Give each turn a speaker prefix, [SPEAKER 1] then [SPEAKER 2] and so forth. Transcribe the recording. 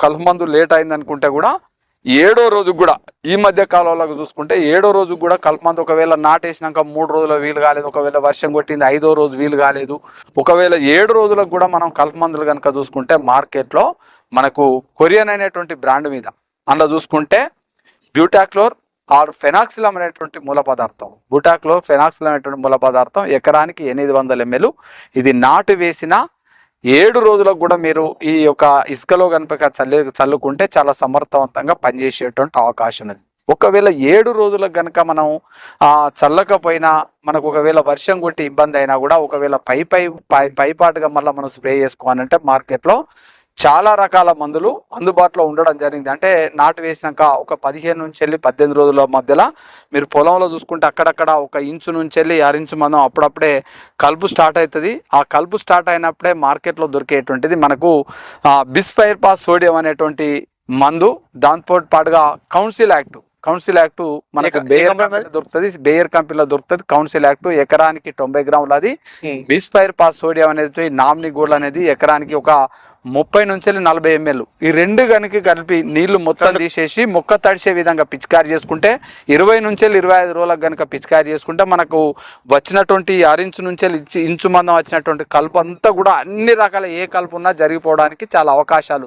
[SPEAKER 1] కలుపు మందు లేట్ అయింది అనుకుంటే కూడా ఏడో రోజు కూడా ఈ మధ్య కాలంలో చూసుకుంటే ఏడో రోజు కూడా కలుపు ఒకవేళ నాటేసినాక మూడు రోజుల వీలు కాలేదు ఒకవేళ వర్షం కొట్టింది ఐదో రోజు వీలు కాలేదు ఒకవేళ ఏడు రోజులకు కూడా మనం కలపమందులు కనుక చూసుకుంటే మార్కెట్లో మనకు కొరియన్ అనేటువంటి బ్రాండ్ మీద అందులో చూసుకుంటే బ్యూటాక్లోర్ ఆర్ ఫెనాక్సిలం అనేటువంటి మూల పదార్థం బ్యూటాక్లోర్ ఫెనాక్సిలం అనేటువంటి మూల పదార్థం ఎకరానికి ఎనిమిది వందల ఎంఎల్ ఇది నాటు వేసిన ఏడు రోజులకు కూడా మీరు ఈ యొక్క ఇసుకలో కనుక చల్లి చల్లుకుంటే చాలా సమర్థవంతంగా పనిచేసేటువంటి అవకాశం ఉంది ఒకవేళ ఏడు రోజులకు గనక మనం చల్లకపోయినా మనకు ఒకవేళ వర్షం కొట్టి ఇబ్బంది అయినా కూడా ఒకవేళ పై పై పై పైపాటుగా మళ్ళీ మనం స్ప్రే చేసుకోవాలంటే మార్కెట్లో చాలా రకాల మందులు అందుబాటులో ఉండడం జరిగింది. అంటే నాటు వేసినాక ఒక పదిహేను నుంచి వెళ్ళి పద్దెనిమిది రోజుల మధ్యలో మీరు పొలంలో చూసుకుంటే అక్కడక్కడ ఒక ఇంచు నుంచి వెళ్ళి ఆరు ఇంచు మందం అప్పుడప్పుడే కలుపు స్టార్ట్ అవుతుంది. ఆ కలుపు స్టార్ట్ అయినప్పుడే మార్కెట్లో దొరికేటువంటిది మనకు బిస్పైర్ పాస్ సోడియం అనేటువంటి మందు దాంతో పాటుగా కౌన్సిల్ యాక్ట్ కౌన్సిల్ యాక్ట్ మనకు బేయర్ దొరుకుతుంది బేయర్ కంపెనీలో దొరుకుతుంది కౌన్సిల్ యాక్ట్ ఎకరానికి తొంభై గ్రాములు అది బిస్పైర్ పాస్ సోడియం అనేది నామిని గోల్డ్ అనేది ఎకరానికి ఒక ముప్పై నుంచి నలభై ఎంఎల్. ఈ రెండు కనుక కలిపి నీళ్ళు మొత్తం తీసేసి మొక్క తడిసే విధంగా పిచికారి చేసుకుంటే ఇరవై నుంచి ఇరవై ఐదు రోజులకు కనుక పిచికారి చేసుకుంటే మనకు వచ్చినటువంటి ఆరించు నుంచి ఇంచు మందం వచ్చినటువంటి కలుపు అంతా కూడా అన్ని రకాల ఏ కలుపు ఉన్నా జరిగిపోవడానికి చాలా అవకాశాలు